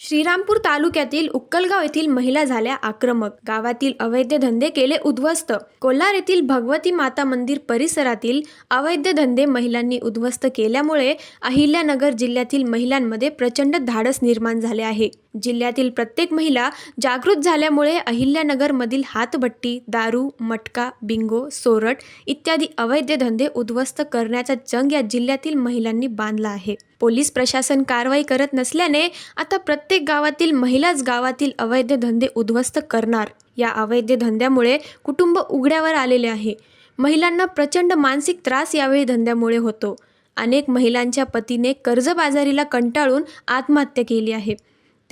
श्रीरामपूर तालुक्यातील उक्कलगाव येथील महिला झाल्या आक्रमक. गावातील अवैध धंदे केले उद्ध्वस्त. कोल्हार येथील भगवती माता मंदिर परिसरातील अवैध धंदे महिलांनी उद्ध्वस्त केल्यामुळे अहिल्यानगर जिल्ह्यातील महिलांमध्ये प्रचंड धाडस निर्माण झाले आहे. जिल्ह्यातील प्रत्येक महिला जागृत झाल्यामुळे अहिल्यानगरमधील हातभट्टी दारू मटका बिंगो सोरट इत्यादी अवैध धंदे उद्ध्वस्त करण्याचा चंग या जिल्ह्यातील महिलांनी बांधला आहे. पोलीस प्रशासन कारवाई करत नसल्याने आता प्रत्येक गावातील महिलाच गावातील अवैध धंदे उद्ध्वस्त करणार. या अवैध धंद्यामुळे कुटुंब उघड्यावर आलेले आहे. महिलांना प्रचंड मानसिक त्रास यावेळी धंद्यामुळे होतो. अनेक महिलांच्या पतीने कर्जबाजारीला कंटाळून आत्महत्या केली आहे.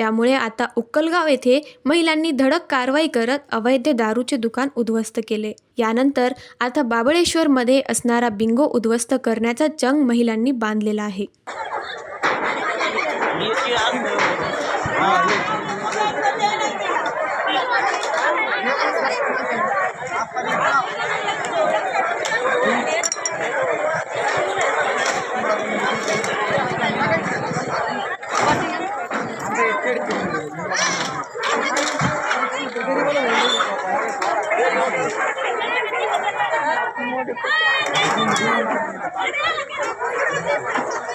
त्यामुळे आता उक्कलगाव येथे महिलांनी धडक कारवाई करत अवैध दारूचे दुकान उद्ध्वस्त केले. यानंतर आता बाबळेश्वरमध्ये असणारा बिंगो उद्ध्वस्त करण्याचा चंग महिलांनी बांधलेला आहे. व्हिडिओ कॉल कर बरं